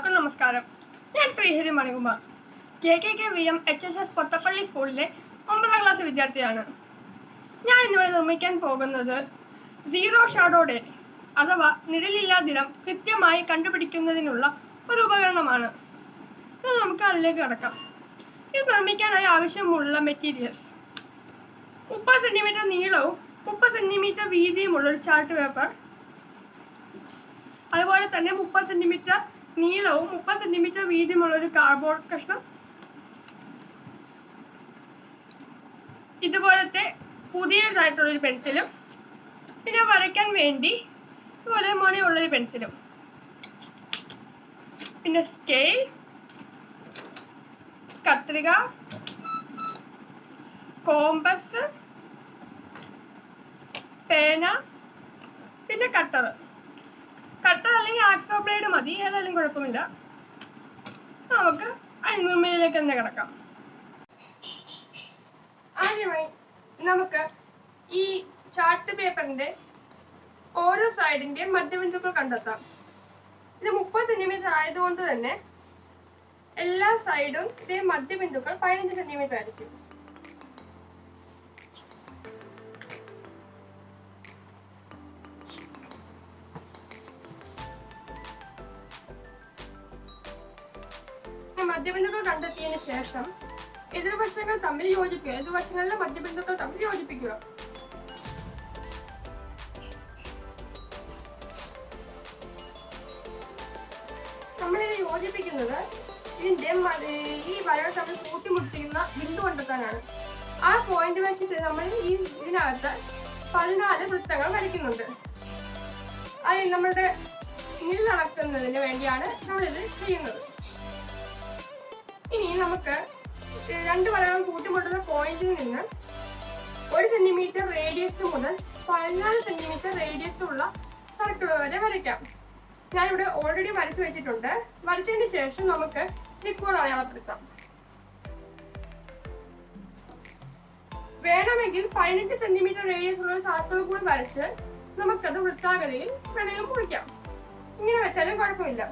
എല്ലാവർക്കും നമസ്കാരം. ഞാൻ Sreehari Manikumar. K K K V M H S S Pothappally സ്കൂളിലെ ഒമ്പതാം ക്ലാസ് വിദ്യാർത്ഥിയാണ്. ഞാൻ ഇന്നിവിടെ നിർമ്മിക്കാൻ പോകുന്നത് സീറോ ഷാഡോ ഡേ അഥവാ നിഴലില്ലാ ദിനം കൃത്യമായി കണ്ടുപിടിക്കുന്നതിനുള്ള ഒരു ഉപകരണമാണ്. ഇത് നമുക്ക് അതിലേക്ക് കിടക്കാം. ഇത് നിർമ്മിക്കാനായി ആവശ്യമുള്ള മെറ്റീരിയൽസ് മുപ്പത് സെന്റിമീറ്റർ നീളവും മുപ്പത് സെന്റിമീറ്റർ വീതിയുമുള്ള ഒരു ചാർട്ട് പേപ്പർ അതുപോലെ തന്നെ മുപ്പത് സെന്റിമീറ്റർ നീളവും മുപ്പത് സെന്റിമീറ്റർ വീതിയുമുള്ള ഒരു കാർഡ്ബോർഡ് കഷ്ണം. ഇതുപോലത്തെ പുതിയതായിട്ടുള്ള ഒരു പെൻസിലും പിന്നെ വരയ്ക്കാൻ വേണ്ടി ഇതുപോലെ മണിയുള്ള ഒരു പെൻസിലും. പിന്നെ സ്കെയിൽ കത്രിക കോമ്പസ് പേന പിന്നെ കട്ടർ കട്ടർ അല്ലെങ്കിൽ ആക്സോ ബ്ലേഡ് മതി ഏതായാലും കുഴപ്പമില്ല. നമുക്ക് അണിനിർമ്മയിലേക്ക് തന്നെ കിടക്കാം. ആദ്യമായി നമുക്ക് ഈ ചാർട്ട് പേപ്പറിന്റെ ഓരോ സൈഡിന്റെ മധ്യബിന്ദുക്കൾ കണ്ടെത്താം. ഇത് മുപ്പത് സെന്റിമീറ്റർ ആയതുകൊണ്ട് തന്നെ എല്ലാ സൈഡും ഇതേ മധ്യബിന്ദുക്കൾ പതിനഞ്ച് സെന്റിമീറ്റർ ആയിരിക്കും. ഈ മധ്യബിന്ദുക്കൾ കണ്ടെത്തിയതിനു ശേഷം എതിർവശങ്ങൾ തമ്മിൽ യോജിപ്പിക്കുക. എതിർവശങ്ങളിലെ മധ്യബിന്ദുക്കൾ തമ്മിൽ യോജിപ്പിക്കുക. നമ്മളിത് യോജിപ്പിക്കുന്നത് ഇതിന്റെ ഈ വരകൾ തമ്മിൽ കൂട്ടിമുട്ടിക്കുന്ന ബിന്ദു കണ്ടെത്താനാണ്. ആ പോയിന്റ് വെച്ചിട്ട് നമ്മൾ ഈ ഇതിനകത്ത് പതിനാല് വൃത്തങ്ങൾ വരയ്ക്കുന്നുണ്ട്. അത് നമ്മളുടെ നീൾ നടക്കുന്നതിന് വേണ്ടിയാണ് നമ്മളിത് ചെയ്യുന്നത്. ഇനി നമുക്ക് രണ്ട് വളകൾ കൂട്ടിമുട്ടുന്ന പോയിന്റിൽ നിന്ന് ഒരു സെന്റിമീറ്റർ റേഡിയസ് മുതൽ പതിനാല് സെന്റിമീറ്റർ റേഡിയസ് ഉള്ള സർക്കിൾ വരെ വരയ്ക്കാം. ഞാൻ ഇവിടെ ഓൾറെഡി വരച്ചു വെച്ചിട്ടുണ്ട്. വരച്ചതിന് ശേഷം നമുക്ക് ലിക്വിഡ് അടയാളപ്പെടുത്താം. വേണമെങ്കിൽ പതിനെട്ട് സെന്റിമീറ്റർ റേഡിയസ് ഉള്ള സർക്കിൾ കൂടി വരച്ച് നമുക്കത് വൃത്താകൃതിയിൽ വേണമെങ്കിൽ മുറിക്കാം ഇങ്ങനെ വെച്ചാലും കുഴപ്പമില്ല.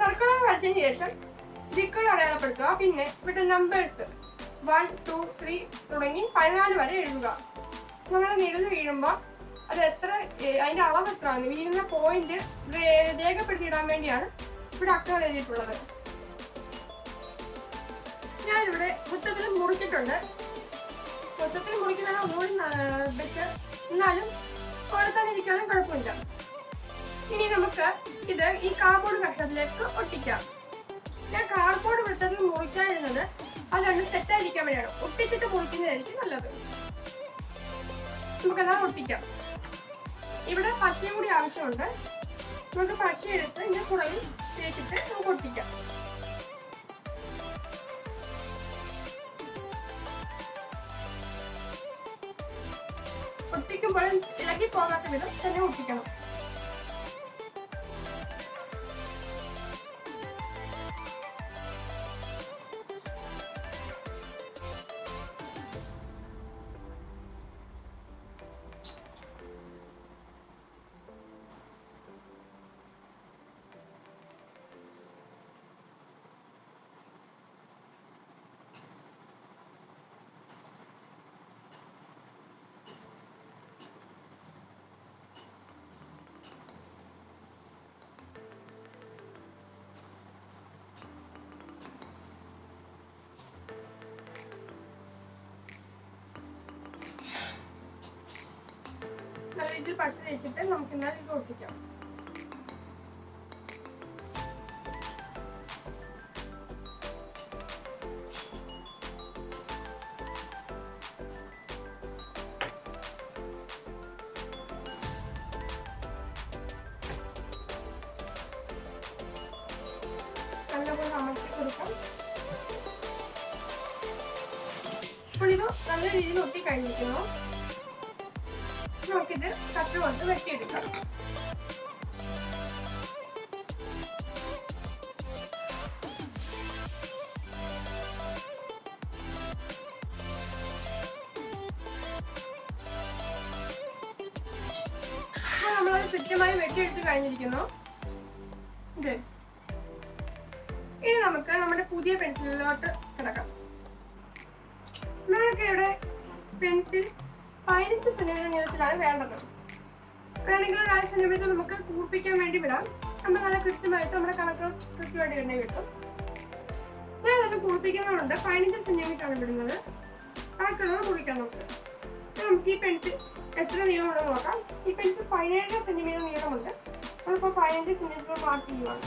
സർക്കിൾ വരച്ചതിന് ശേഷം ദിക്കുകൾ അടയാളപ്പെടുത്തുക. പിന്നെ ഇവിടെ നമ്പർ എടുത്ത്. വൺ ടു ത്രീ തുടങ്ങി പതിനാല് വരെ എഴുതുക. നമ്മൾ നിഴൽ വീഴുമ്പോൾ അത് എത്ര അതിന്റെ അളവ് എത്രയാണ്? വീഴുന്ന പോയിന്റ് രേഖപ്പെടുത്തിയിടാൻ വേണ്ടിയാണ് ഇവിടെ അക്കങ്ങൾ എഴുതിയിട്ടുള്ളത്. ഞാനിവിടെ മൊത്തത്തിൽ മുറിച്ചിട്ടുണ്ട്. മൊത്തത്തിൽ മുറിക്കുന്നതാണ് ഒന്നുകൂടി ബെറ്റർ എന്നാലും ഓരോത്തന്നെ ഇരിക്കാനും കുഴപ്പമില്ല. ഇനി നമുക്ക് ഇത് ഈ കാർബോർഡ് കഷ്ണത്തിലേക്ക് ഒട്ടിക്കാം. ഞാൻ കാർഡ്ബോർഡ് വൃത്തത്തിൽ മുറിക്കാതിരുന്നത് അത് സെറ്റായിരിക്കാൻ വേണ്ടിയാണ്. ഒട്ടിച്ചിട്ട് മുറിക്കുന്നതായിരിക്കും നല്ലത്. നമുക്കെന്നാൽ ഒട്ടിക്കാം. ഇവിടെ പശയും കൂടി ആവശ്യമുണ്ട്. നമുക്ക് പശ എടുത്ത് ഇതിന്റെ പുറകിൽ തേച്ചിട്ട് നമുക്ക് ഒട്ടിക്കാം. ഒട്ടിക്കുമ്പോഴും ഇളകി പോകാത്ത വിധം തന്നെ ഒട്ടിക്കണം. രീതിയിൽ പശ തേച്ചിട്ട് നമുക്ക് എന്നാൽ ഇത് ഒട്ടിക്കാം നല്ലപോലെ അമർത്തി കൊടുക്കാം. നല്ല രീതിയിൽ ഒട്ടി കഴിഞ്ഞിരിക്കുന്നു നമുക്കിത് കട്ട് കൊണ്ട് വെട്ടിയെടുക്കാം. നമ്മളത് കൃത്യമായി വെട്ടിയെടുത്ത് കഴിഞ്ഞിരിക്കുന്നു. ഇത്. ഇനി നമുക്ക് നമ്മുടെ പുതിയ പെൻസിലിലോട്ട് കിടക്കാം. നമ്മൾക്ക് ഇവിടെ പെൻസിൽ പതിനഞ്ച് സെന്റിമീറ്റർ നീളത്തിലാണ് വേണ്ടത്. വേണമെങ്കിൽ ഒരു അര സെന്റിമീറ്റർ നമുക്ക് കൂപ്പിക്കാൻ വേണ്ടി വിടാം. നമ്മൾ നല്ല കൃത്യമായിട്ട് നമ്മുടെ കണക്ക് കൃത്യമായിട്ട് ഇടേ കിട്ടും. ഞാൻ അത് കൂർപ്പിക്കുന്നതുകൊണ്ട് പതിനഞ്ച് സെന്റിമീറ്റർ ആണ് വിടുന്നത് ബാക്കിയുള്ളത് കുറിക്കാൻ നോക്കുക നമുക്ക് ഈ പെൻസിൽ എത്ര നീളമുണ്ടെന്ന് നോക്കാം. ഈ പെൻസിൽ പതിനേഴ് സെന്റിമീറ്റർ നീളമുണ്ട്. അതിപ്പോൾ പതിനഞ്ച് സെന്റിമീറ്റർ മാർക്ക് ചെയ്യുവാണ്.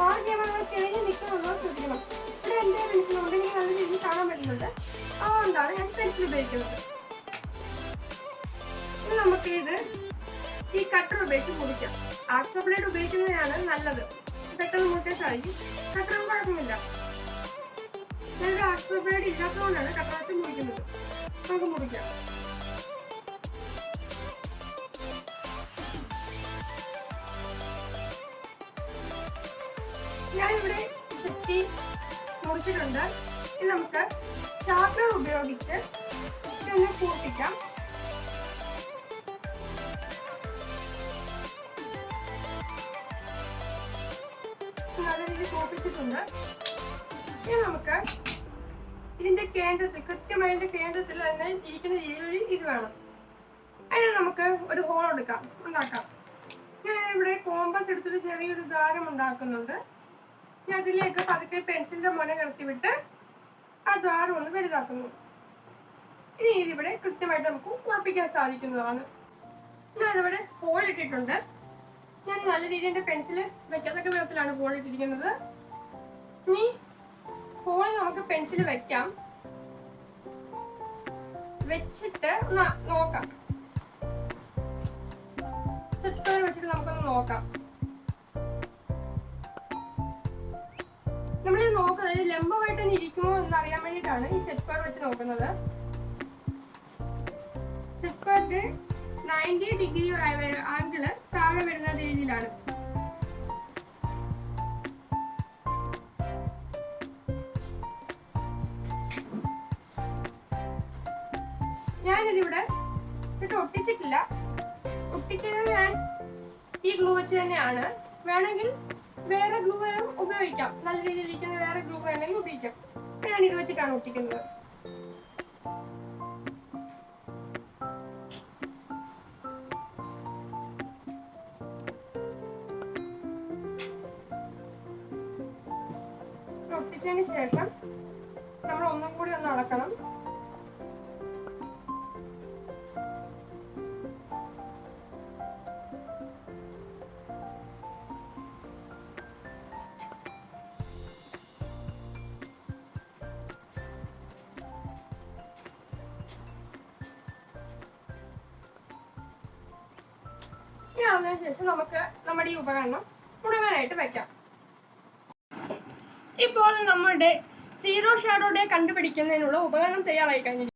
മാർക്ക് ചെയ്യുമ്പോൾ നമ്മൾ കിഴങ്ങി നിൽക്കുന്നുണ്ടോ ശ്രദ്ധിക്കണം ഇവിടെ എന്റെ നല്ല രീതിയിൽ കാണാൻ പറ്റുന്നുണ്ട് അതുകൊണ്ടാണ് ഞാൻ പെൻസിൽ ഉപയോഗിക്കുന്നത് ഇനി നമുക്ക് ഈ കട്ടർ ഉപയോഗിച്ച് മുറിക്കാം ആക്സോ ബ്ലേഡ് ഉപയോഗിക്കുന്നതാണ് നല്ലത് പെട്ടെന്ന് മുറിക്കാൻ സാധിക്കും കട്ടറും കുഴപ്പമില്ല ഞാനൊരു ആക്സോ ബ്ലേഡ് ഇല്ലാത്തതുകൊണ്ടാണ് കട്ടർ വെച്ച് മുറിക്കുന്നത് നമുക്ക് മുറിക്കാം ഞാനിവിടെ ചുറ്റി മുറിച്ചിട്ടുണ്ട് ഇനി നമുക്ക് ചാക്കർ ഉപയോഗിച്ച് ഇതൊന്ന് കൂട്ടിക്കാം. നല്ല രീതിയിൽ ഇനി നമുക്ക് ഇതിന്റെ കേന്ദ്രത്തിൽ കൃത്യമായി ഇതിന്റെ കേന്ദ്രത്തിൽ തന്നെ ഇരിക്കുന്ന രീതിയിൽ ഇത് വേണം. അതിന് നമുക്ക് ഒരു ഹോൾ എടുക്കാം ഉണ്ടാക്കാം. ഞാൻ ഇവിടെ കോമ്പസ് എടുത്തിട്ട് ചെറിയൊരു ദ്വാരം ഉണ്ടാക്കുന്നുണ്ട്. അതിലേക്ക് പതുക്കെ പെൻസിലിന്റെ മുന കടത്തിവിട്ട് ആ ദ്വാരം ഒന്ന് വലുതാക്കുന്നു. ഇനി ഇതിവിടെ കൃത്യമായിട്ട് നമുക്ക് ഉറപ്പിക്കാൻ സാധിക്കുന്നതാണ്. ഞാൻ ഇവിടെ ഹോൾ ഇട്ടിട്ടുണ്ട്. ഞാൻ നല്ല രീതിയിൽ എന്റെ പെൻസിൽ വെക്കത്തക്ക വിധത്തിലാണ് ഹോൾ ഇട്ടിരിക്കുന്നത്. ഇനി ഹോൾ നമുക്ക് പെൻസിൽ വെക്കാം. വെച്ചിട്ട് നോക്കാം. സെറ്റ് വെച്ചിട്ട് നമുക്കൊന്ന് നോക്കാം. നമ്മൾ നോക്കുന്നത് ഇത് ലംബമായിട്ട് തന്നെ ഇരിക്കുമോ എന്ന് അറിയാൻ വേണ്ടിട്ടാണ് ഈ സെറ്റ് സ്ക്വയർ വെച്ച് നോക്കുന്നത്. സെറ്റ് നയന്റി ഡിഗ്രി ആംഗിൾ താഴെ വരുന്ന രീതിയിലാണ്. ഞാനിതിവിടെ ഇട്ട് ഒട്ടിച്ചിട്ടില്ല. ഒട്ടിക്കുന്നത് ഞാൻ ഈ ഗ്ലൂ വെച്ച് തന്നെയാണ്. വേണമെങ്കിൽ വേറെ ഗ്ലൂ ഉപയോഗിക്കാം. നല്ല രീതിയിൽ ഇരിക്കുന്ന വേറെ ഗ്ലൂ വേണമെങ്കിൽ ഉപയോഗിക്കാം. ഞാൻ ഇത് വെച്ചിട്ടാണ് ഒട്ടിക്കുന്നത്. ഒട്ടിച്ചതിന് ശേഷം നമ്മൾ ഒന്നും കൂടി ഒന്ന് അളക്കണം. ഇനി ശേഷം നമുക്ക് നമ്മുടെ ഈ ഉപകരണം മുഴുവനായിട്ട് വെക്കാം ഇപ്പോൾ നമ്മുടെ സീറോ ഷാഡോ ഡേ കണ്ടുപിടിക്കുന്നതിനുള്ള ഉപകരണം തയ്യാറായി കഴിഞ്ഞിരിക്കുന്നു.